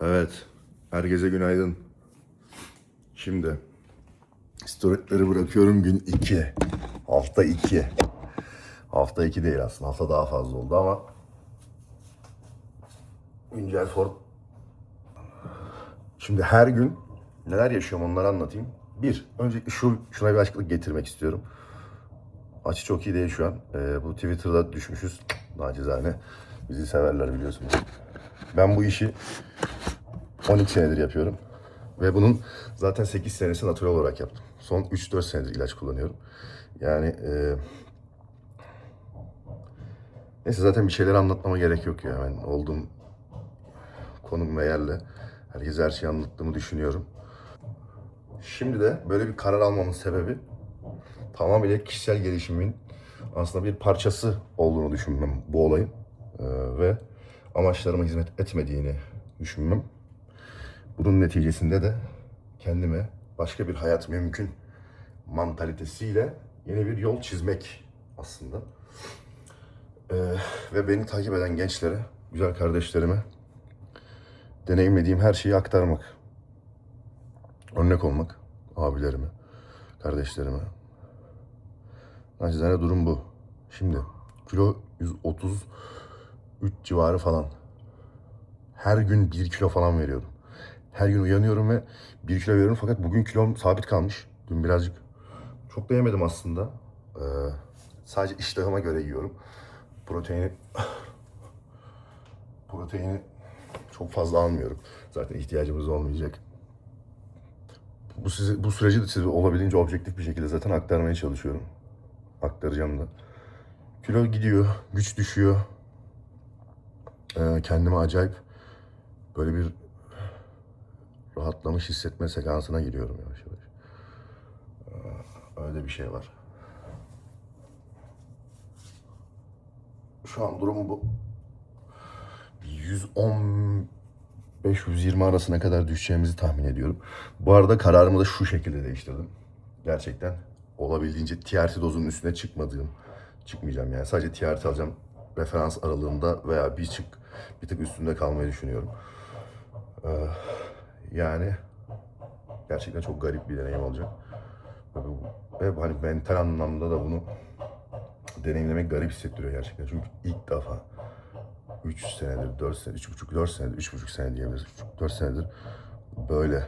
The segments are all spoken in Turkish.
Evet. Herkese günaydın. Şimdi storyleri bırakıyorum gün 2. Hafta 2. Hafta 2 değil aslında. Hafta daha fazla oldu ama güncel form. Şimdi her gün neler yaşıyorum onları anlatayım. Bir, öncelikle şu, şuna bir açıklık getirmek istiyorum. Açı çok iyi değil şu an. Ee, bu Twitter'da düşmüşüz. Nacizane. Bizi severler biliyorsunuz. Ben bu işi 12 senedir yapıyorum. Ve bunun zaten 8 senesi natural olarak yaptım. Son 3-4 senedir ilaç kullanıyorum. Yani e, neyse zaten bir şeyler anlatmama gerek yok ya. Ben olduğum konum ve yerle herkese her şeyi anlattığımı düşünüyorum. Şimdi de böyle bir karar almamın sebebi tamamıyla kişisel gelişimin aslında bir parçası olduğunu düşünmem bu olayın. Ee, ve amaçlarıma hizmet etmediğini düşünmem. Bunun neticesinde de kendime başka bir hayat mümkün mantalitesiyle yeni bir yol çizmek aslında. Ee, ve beni takip eden gençlere, güzel kardeşlerime deneyimlediğim her şeyi aktarmak. Örnek olmak abilerime, kardeşlerime. Nacizane durum bu. Şimdi kilo 133 civarı falan. Her gün 1 kilo falan veriyorum. Her gün uyanıyorum ve 1 kilo veriyorum fakat bugün kilom sabit kalmış. Dün birazcık çok da yemedim aslında. Ee, sadece iştahıma göre yiyorum. Proteini proteini çok fazla almıyorum. Zaten ihtiyacımız olmayacak. Bu size bu süreci de size olabildiğince objektif bir şekilde zaten aktarmaya çalışıyorum. Aktaracağım da. Kilo gidiyor, güç düşüyor. Ee, kendimi acayip böyle bir rahatlamış hissetme sekansına giriyorum yavaş yavaş. Öyle bir şey var. Şu an durum bu. 110 520 arasına kadar düşeceğimizi tahmin ediyorum. Bu arada kararımı da şu şekilde değiştirdim. Gerçekten olabildiğince TRT dozunun üstüne çıkmadığım, çıkmayacağım yani. Sadece TRT alacağım referans aralığında veya bir çık bir tık üstünde kalmayı düşünüyorum. Ee, yani gerçekten çok garip bir deneyim olacak. Ve, hani mental anlamda da bunu deneyimlemek garip hissettiriyor gerçekten. Çünkü ilk defa 3 senedir, 4 senedir, 3,5, 4 senedir, 3,5 sene diyebiliriz. 4 senedir böyle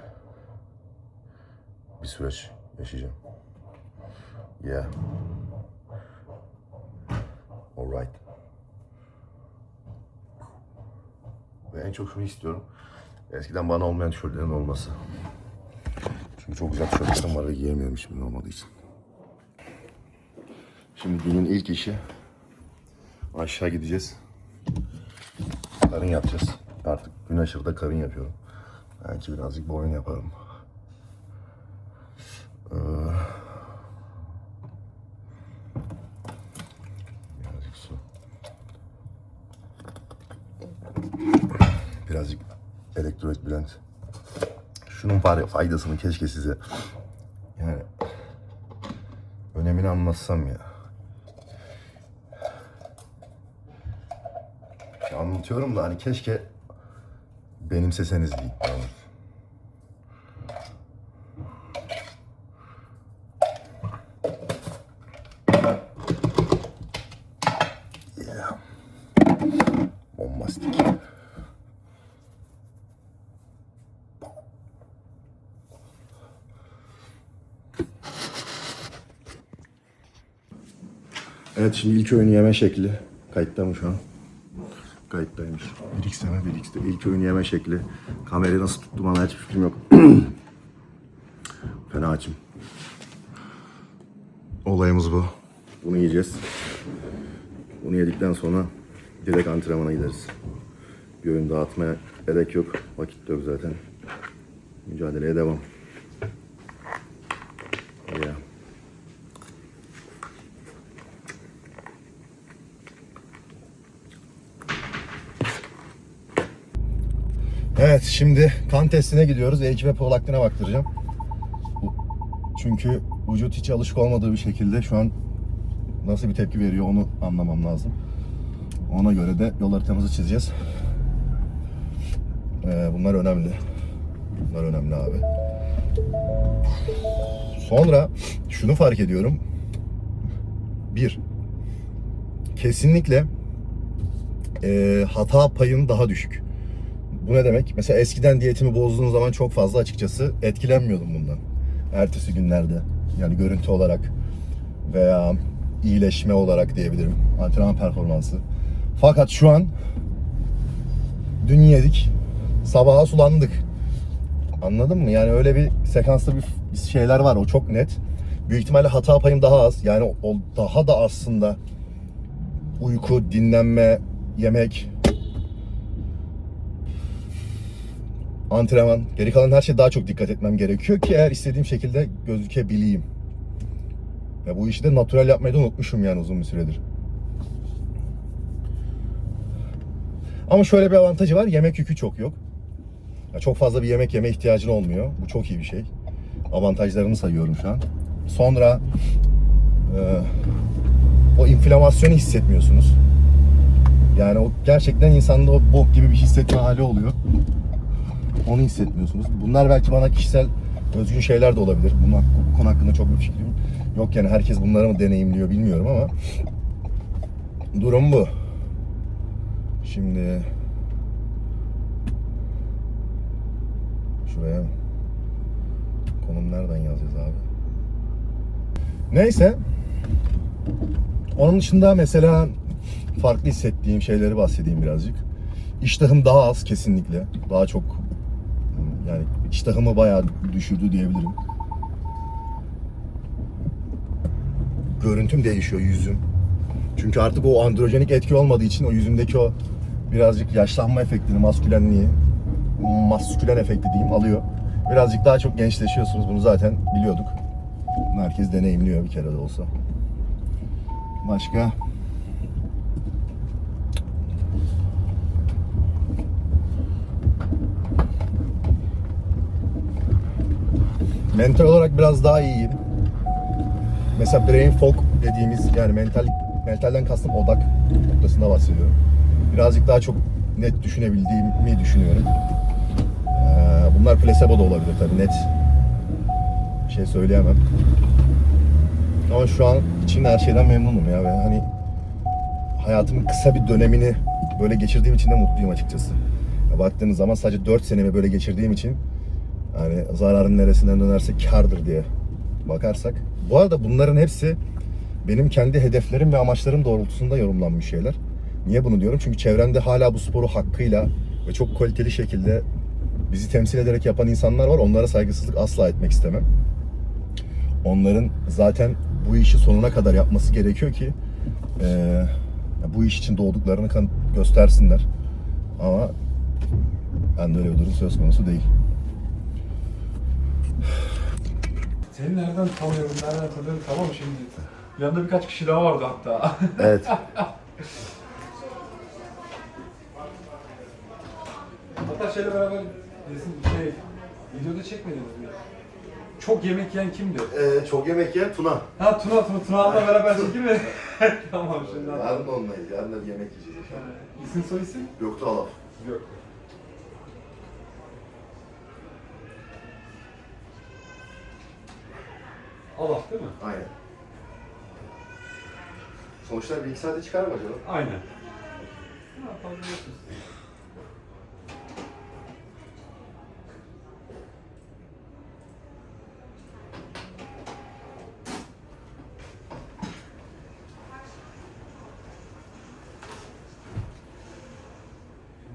bir süreç yaşayacağım. Yeah. Alright. Ve en çok şunu istiyorum. Eskiden bana olmayan tişörtlerin olması. Çünkü çok güzel tişörtlerim var ve giyemiyorum şimdi olmadığı için. Şimdi günün ilk işi aşağı gideceğiz. Karın yapacağız. Artık gün aşırıda karın yapıyorum. Belki birazcık boyun yaparım. Ee, birazcık su. Birazcık elektrolit blend. Şunun var ya faydasını keşke size yani önemini anlatsam ya. Ya anlatıyorum da hani keşke benimseseniz diyeyim. Yani. Yeah. Bombastik. Evet şimdi ilk öğün yeme şekli. Kayıtta mı şu an? Kayıttaymış. 1x deme 1x'te. İlk öğün yeme şekli. Kamerayı nasıl tuttum bana hiçbir fikrim yok. Fena açım. Olayımız bu. Bunu yiyeceğiz. Bunu yedikten sonra direkt antrenmana gideriz. Bir öğün dağıtmaya gerek yok. Vakit yok zaten. Mücadeleye devam. Yeah. Evet şimdi kan testine gidiyoruz. H ve prolaktina baktıracağım. Çünkü vücut hiç alışık olmadığı bir şekilde şu an nasıl bir tepki veriyor onu anlamam lazım. Ona göre de yol haritamızı çizeceğiz. Ee, bunlar önemli. Bunlar önemli abi. Sonra şunu fark ediyorum. Bir, kesinlikle e, hata payın daha düşük. Bu ne demek? Mesela eskiden diyetimi bozduğum zaman çok fazla açıkçası etkilenmiyordum bundan. Ertesi günlerde. Yani görüntü olarak veya iyileşme olarak diyebilirim. Antrenman performansı. Fakat şu an dün yedik. Sabaha sulandık. Anladın mı? Yani öyle bir sekansta bir şeyler var. O çok net. Büyük ihtimalle hata payım daha az. Yani o daha da aslında uyku, dinlenme, yemek, antrenman, geri kalan her şeye daha çok dikkat etmem gerekiyor ki eğer istediğim şekilde gözükebileyim. Ya bu işi de natural yapmayı da unutmuşum yani uzun bir süredir. Ama şöyle bir avantajı var. Yemek yükü çok yok. Ya çok fazla bir yemek yeme ihtiyacın olmuyor. Bu çok iyi bir şey. Avantajlarını sayıyorum şu an. Sonra e, o inflamasyonu hissetmiyorsunuz. Yani o gerçekten insanda o bok gibi bir hissetme hali oluyor. Onu hissetmiyorsunuz. Bunlar belki bana kişisel özgün şeyler de olabilir. Bunun hak- bu konu hakkında çok bir fikrim yok yani herkes bunları mı deneyimliyor bilmiyorum ama durum bu. Şimdi şuraya konum nereden yazacağız abi? Neyse. Onun dışında mesela farklı hissettiğim şeyleri bahsedeyim birazcık. İştahım daha az kesinlikle. Daha çok yani iştahımı bayağı düşürdü diyebilirim. Görüntüm değişiyor yüzüm. Çünkü artık o androjenik etki olmadığı için o yüzümdeki o birazcık yaşlanma efektini, maskülenliği, maskülen efekti diyeyim alıyor. Birazcık daha çok gençleşiyorsunuz. Bunu zaten biliyorduk. Bunu herkes deneyimliyor bir kere de olsa. Başka? Mental olarak biraz daha iyiyim. Mesela brain fog dediğimiz yani mental mentalden kastım odak noktasında bahsediyorum. Birazcık daha çok net düşünebildiğimi düşünüyorum. Ee, bunlar placebo da olabilir tabii net bir şey söyleyemem. Ama şu an için her şeyden memnunum ya ve hani hayatımın kısa bir dönemini böyle geçirdiğim için de mutluyum açıkçası. Ya baktığınız zaman sadece 4 senemi böyle geçirdiğim için hani zararın neresinden dönerse kardır diye bakarsak. Bu arada bunların hepsi benim kendi hedeflerim ve amaçlarım doğrultusunda yorumlanmış şeyler. Niye bunu diyorum? Çünkü çevremde hala bu sporu hakkıyla ve çok kaliteli şekilde bizi temsil ederek yapan insanlar var. Onlara saygısızlık asla etmek istemem. Onların zaten bu işi sonuna kadar yapması gerekiyor ki eee, bu iş için doğduklarını kan- göstersinler. Ama ben de öyle bir durum söz konusu değil. Seni nereden tanıyorum, nereden tanıyorum tamam şimdi. Yanında birkaç kişi daha vardı hatta. Evet. hatta şeyle beraber resim şey, videoda çekmediniz mi? Çok yemek yiyen kimdi? Ee, çok yemek yiyen Tuna. Ha Tuna, Tuna, Tuna'la beraber çekilmedi. tamam şimdi. Yarın da onunlayız. Yarın da bir yemek yiyeceğiz. Ee, İsim soy isim? Yoktu Alaf. Yok. Allah değil mi? Aynen. Sonuçlar bir iki saate çıkar mı acaba? Aynen. Ha, fazla yokuz.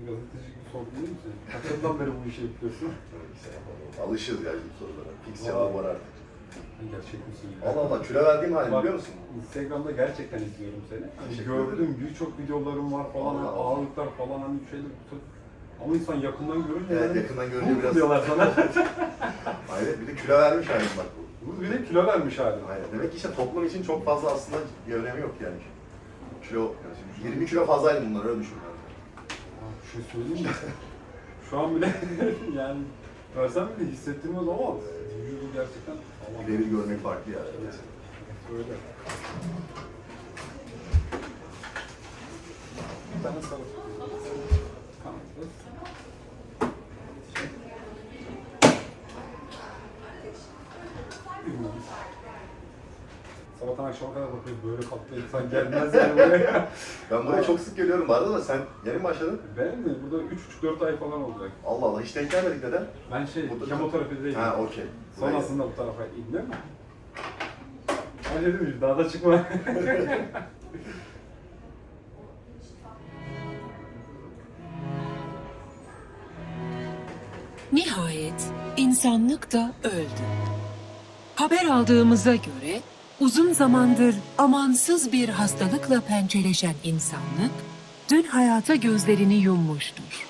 Gazeteci gibi sorgulayayım mı seni? Kaç yıldan beri bu işi yapıyorsun? Alışırız yani bu sorulara. Vay. cevabı var artık. Gerçek misin? Allah Allah kilo verdiğim halini Bak, biliyor musun? Instagram'da gerçekten izliyorum seni. Hani Teşekkür gördüm birçok videolarım var falan, Allah hani Allah. ağırlıklar falan hani şeyler tut. Ama insan yakından görünce Evet yani yakından görünce biraz... diyorlar sana. Hayır bir de kilo vermiş halim bak bu. Bu bir de kilo vermiş hali. Aynen. Demek ki işte toplum için çok fazla aslında bir önemi yok yani. Kilo, yani şimdi 20 kilo fazlaydı bunlar öyle düşün. Aa, Bir şey söyleyeyim mi? Şu an bile yani versem bile hissettirmez ama vücudu gerçekten Birebir görmek farklı ya. Öyle. Bir tane salata. Tamam. Sabahtan akşama kadar bakıyoruz böyle katlı insan gelmez yani buraya. Ben buraya çok sık geliyorum bu arada da sen yeni mi başladın? Benim de burada 3-4 ay falan olacak. Allah Allah hiç denk gelmedik neden? Ben şey, Burada- kemoterapideyim. Ha okey. Sonrasında bu tarafa indim. Ben dedim ki daha da çıkma. Nihayet insanlık da öldü. Haber aldığımıza göre uzun zamandır amansız bir hastalıkla pençeleşen insanlık dün hayata gözlerini yummuştur.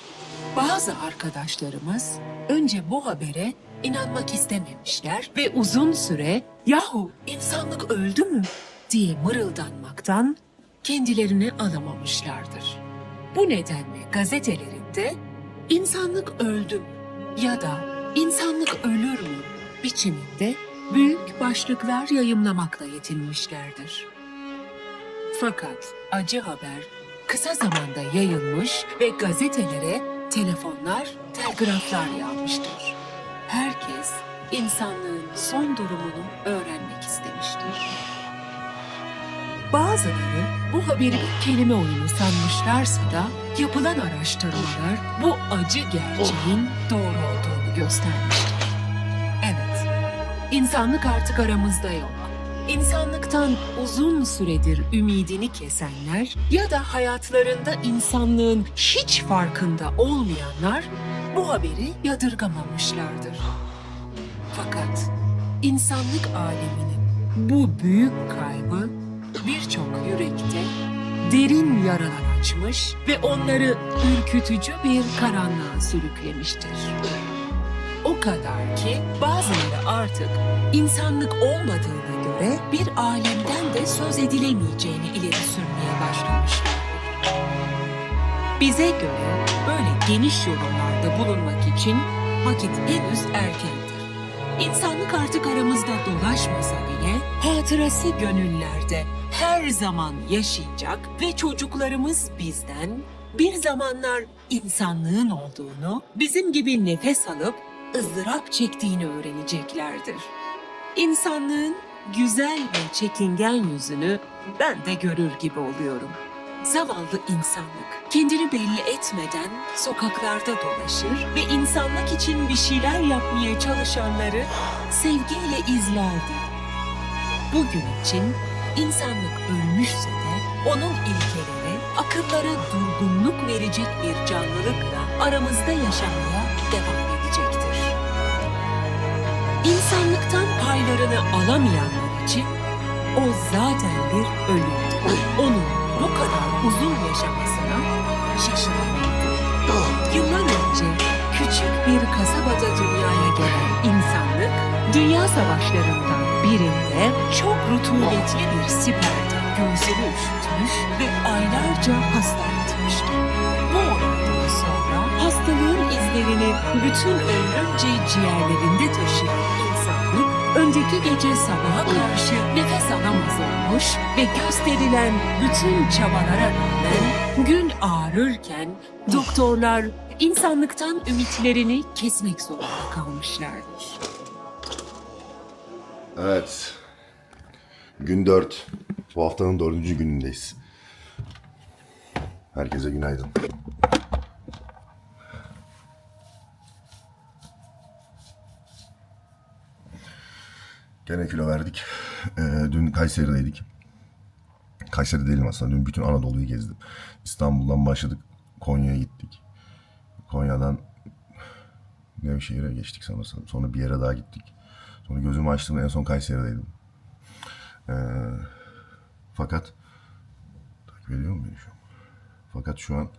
Bazı arkadaşlarımız önce bu habere inanmak istememişler ve uzun süre yahu insanlık öldü mü diye mırıldanmaktan kendilerini alamamışlardır. Bu nedenle gazetelerinde insanlık öldü ya da insanlık ölür mü biçiminde büyük başlıklar yayımlamakla yetinmişlerdir. Fakat acı haber kısa zamanda yayılmış ve gazetelere telefonlar, telgraflar yağmıştır. Herkes insanlığın son durumunu öğrenmek istemiştir. Bazıları bu haberi bir kelime oyunu sanmışlarsa da yapılan araştırmalar bu acı gerçeğin doğru olduğunu göstermiştir. İnsanlık artık aramızda yok. İnsanlıktan uzun süredir ümidini kesenler ya da hayatlarında insanlığın hiç farkında olmayanlar bu haberi yadırgamamışlardır. Fakat insanlık aleminin bu büyük kaybı birçok yürekte derin yaralar açmış ve onları ürkütücü bir karanlığa sürüklemiştir. O kadar ki bazıları artık insanlık olmadığına göre bir alemden de söz edilemeyeceğini ileri sürmeye başlamışlar. Bize göre böyle geniş yorumlarda bulunmak için vakit henüz erkendir. İnsanlık artık aramızda dolaşmasa bile hatırası gönüllerde her zaman yaşayacak ve çocuklarımız bizden bir zamanlar insanlığın olduğunu, bizim gibi nefes alıp ızdırap çektiğini öğreneceklerdir. İnsanlığın güzel ve çekingen yüzünü ben de görür gibi oluyorum. Zavallı insanlık kendini belli etmeden sokaklarda dolaşır ve insanlık için bir şeyler yapmaya çalışanları sevgiyle izlerdi. Bugün için insanlık ölmüşse de onun ilkeleri akıllara durgunluk verecek bir canlılıkla aramızda yaşamaya devam. İnsanlıktan paylarını alamayanlar için o zaten bir ölümdü. Onun bu kadar uzun yaşamasına şaşıramadım. Yıllar önce küçük bir kasabada dünyaya gelen insanlık, dünya savaşlarından birinde çok rutubetli bir siperde gözleri üşütmüş ve aylarca hasta yatmıştı. Bu olaydan sonra hastalığın izlerini bütün ömrünce ciğerlerinde taşıyan insanlık, önceki gece sabaha karşı nefes alamaz olmuş ve gösterilen bütün çabalara rağmen gün ağrırken doktorlar insanlıktan ümitlerini kesmek zorunda kalmışlardır. Evet. Gün 4. Bu haftanın dördüncü günündeyiz. Herkese günaydın. Gene kilo verdik. Ee, dün Kayseri'deydik. Kayseri değilim aslında. Dün bütün Anadolu'yu gezdim. İstanbul'dan başladık. Konya'ya gittik. Konya'dan Nevşehir'e geçtik sanırsam. Sonra bir yere daha gittik. Sonra gözümü açtım en son Kayseri'deydim. Ee, fakat takip ediyor mu beni şu an? Fakat şu an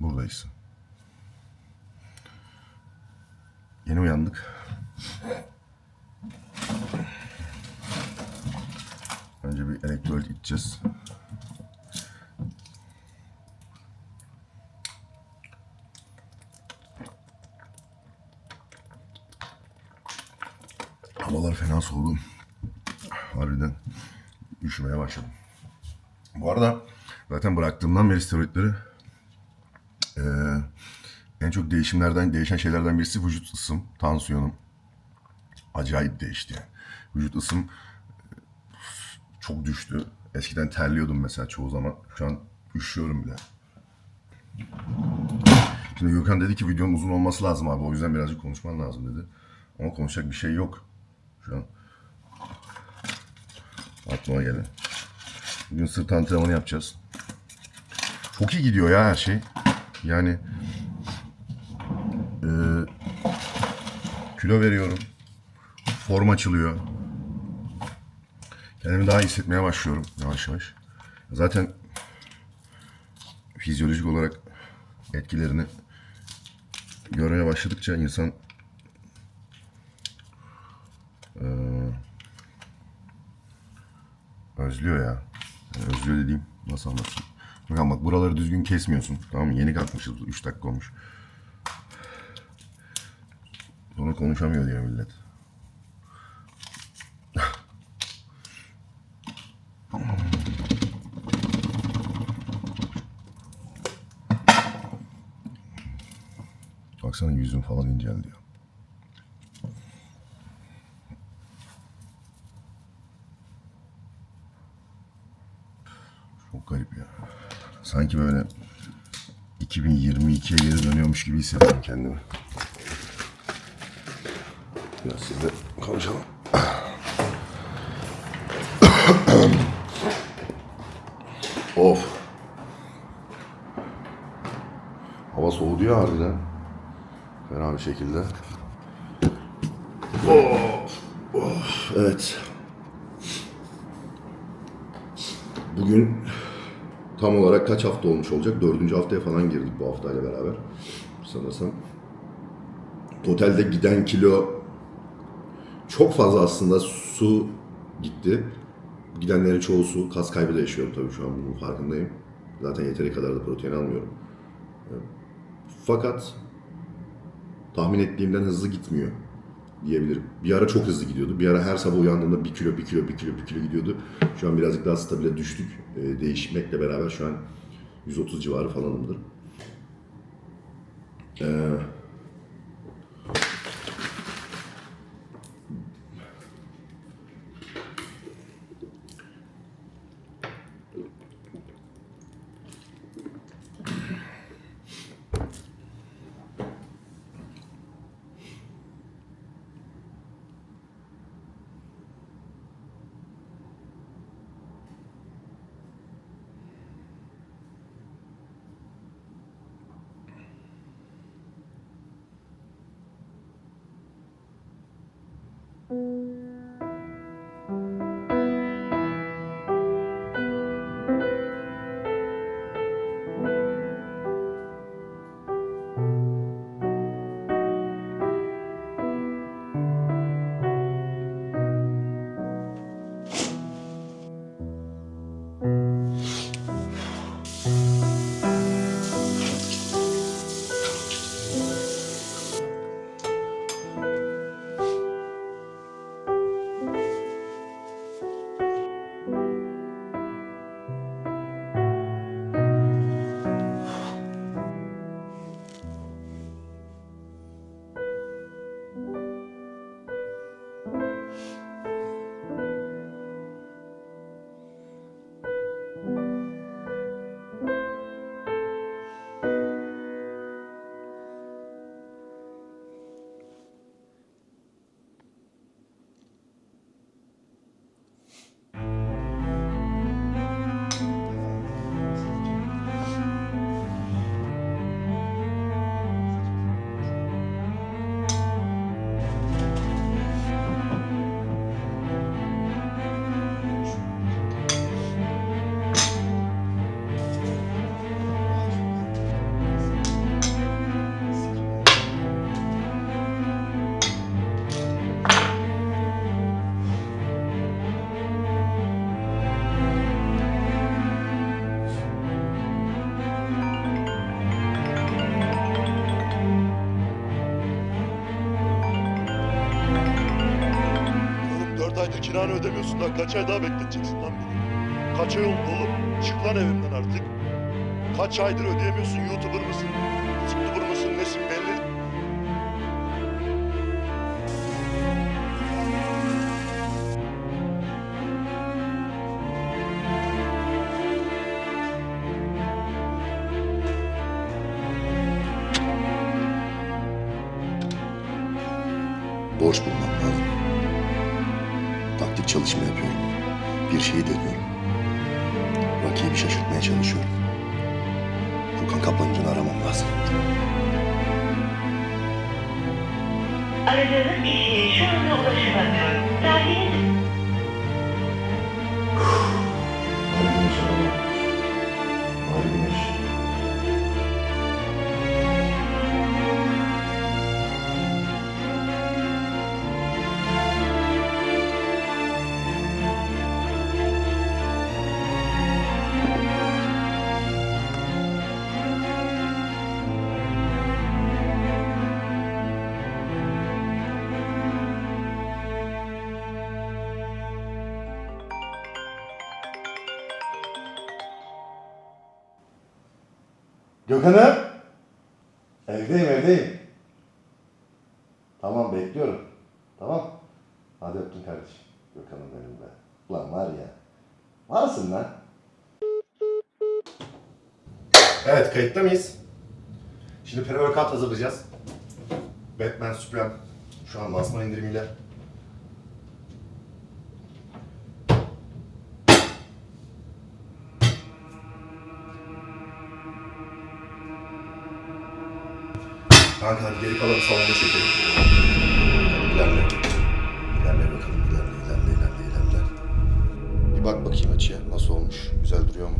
buradayız. Yeni uyandık. Önce bir elektrolit içeceğiz. Havalar fena soğudu. Harbiden üşümeye başladım. Bu arada zaten bıraktığımdan beri steroidleri eee, en çok değişimlerden, değişen şeylerden birisi vücut ısım, tansiyonum. Acayip değişti. Vücut ısım çok düştü. Eskiden terliyordum mesela çoğu zaman. Şu an üşüyorum bile. Şimdi Gökhan dedi ki videonun uzun olması lazım abi. O yüzden birazcık konuşman lazım dedi. Ama konuşacak bir şey yok. Şu an aklıma geldi. Bugün sırt antrenmanı yapacağız. Çok iyi gidiyor ya her şey. Yani eee, kilo veriyorum. Form açılıyor. Kendimi daha iyi hissetmeye başlıyorum yavaş yavaş. Zaten fizyolojik olarak etkilerini görmeye başladıkça insan eee, özlüyor ya. Yani özlüyor dediğim nasıl anlatayım? Bakın bak buraları düzgün kesmiyorsun. Tamam mı? Yeni kalkmışız. 3 dakika olmuş. Sonra konuşamıyor diyor millet. Yüzün falan inceldi ya. Çok garip ya. Sanki böyle 2022'ye geri dönüyormuş gibi hissediyorum kendimi. Biraz sizle konuşalım. of. Hava soğudu ya harbiden. Şekilde. Of. Of. Evet. Bugün tam olarak kaç hafta olmuş olacak? Dördüncü haftaya falan girdik bu haftayla beraber. Sanırsam. Totalde giden kilo çok fazla aslında su gitti. Gidenlerin çoğu su. Kas kaybı da yaşıyorum tabii şu an bunun farkındayım. Zaten yeteri kadar da protein almıyorum. Fakat tahmin ettiğimden hızlı gitmiyor diyebilirim. Bir ara çok hızlı gidiyordu. Bir ara her sabah uyandığımda bir kilo, bir kilo, bir kilo, bir kilo gidiyordu. Şu an birazcık daha stabile düştük. Ee, değişmekle beraber şu an 130 civarı falanımdır. Ee, kiranı ödemiyorsun daha kaç ay daha bekleteceksin lan beni? Kaç ay oldu oğlum? Çık lan evimden artık. Kaç aydır ödeyemiyorsun YouTuber mısın? YouTuber Gökhan'ım. Evdeyim evdeyim. Tamam bekliyorum. Tamam. Hadi öptüm kardeşim. Gökhan'ım benim be. Ulan var ya. Varsın lan. Evet kayıtta mıyız? Şimdi pre-workout hazırlayacağız. Batman Supreme. Şu an lansman indirimiyle. Kanka hadi geri kalanı salonda çekelim. İlerle. İlerle bakalım. İlerle, ilerle, ilerle, ilerle. Bir bak bakayım açıya. Nasıl olmuş? Güzel duruyor mu?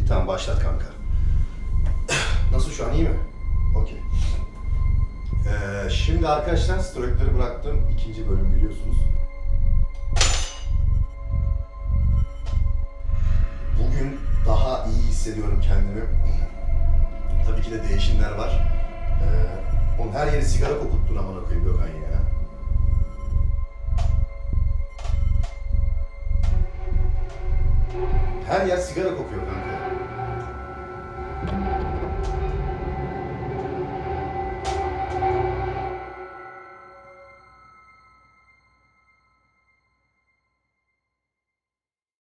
İyi tamam başlat kanka. Nasıl şu an iyi mi? Okey. Ee, şimdi arkadaşlar steroidleri bıraktım. ikinci bölüm biliyorsunuz. Daha iyi hissediyorum kendimi. Tabii ki de değişimler var. Ee, oğlum her yeri sigara kokuttun amına koyayım Gökhan ya. Her yer sigara kokuyor kanka.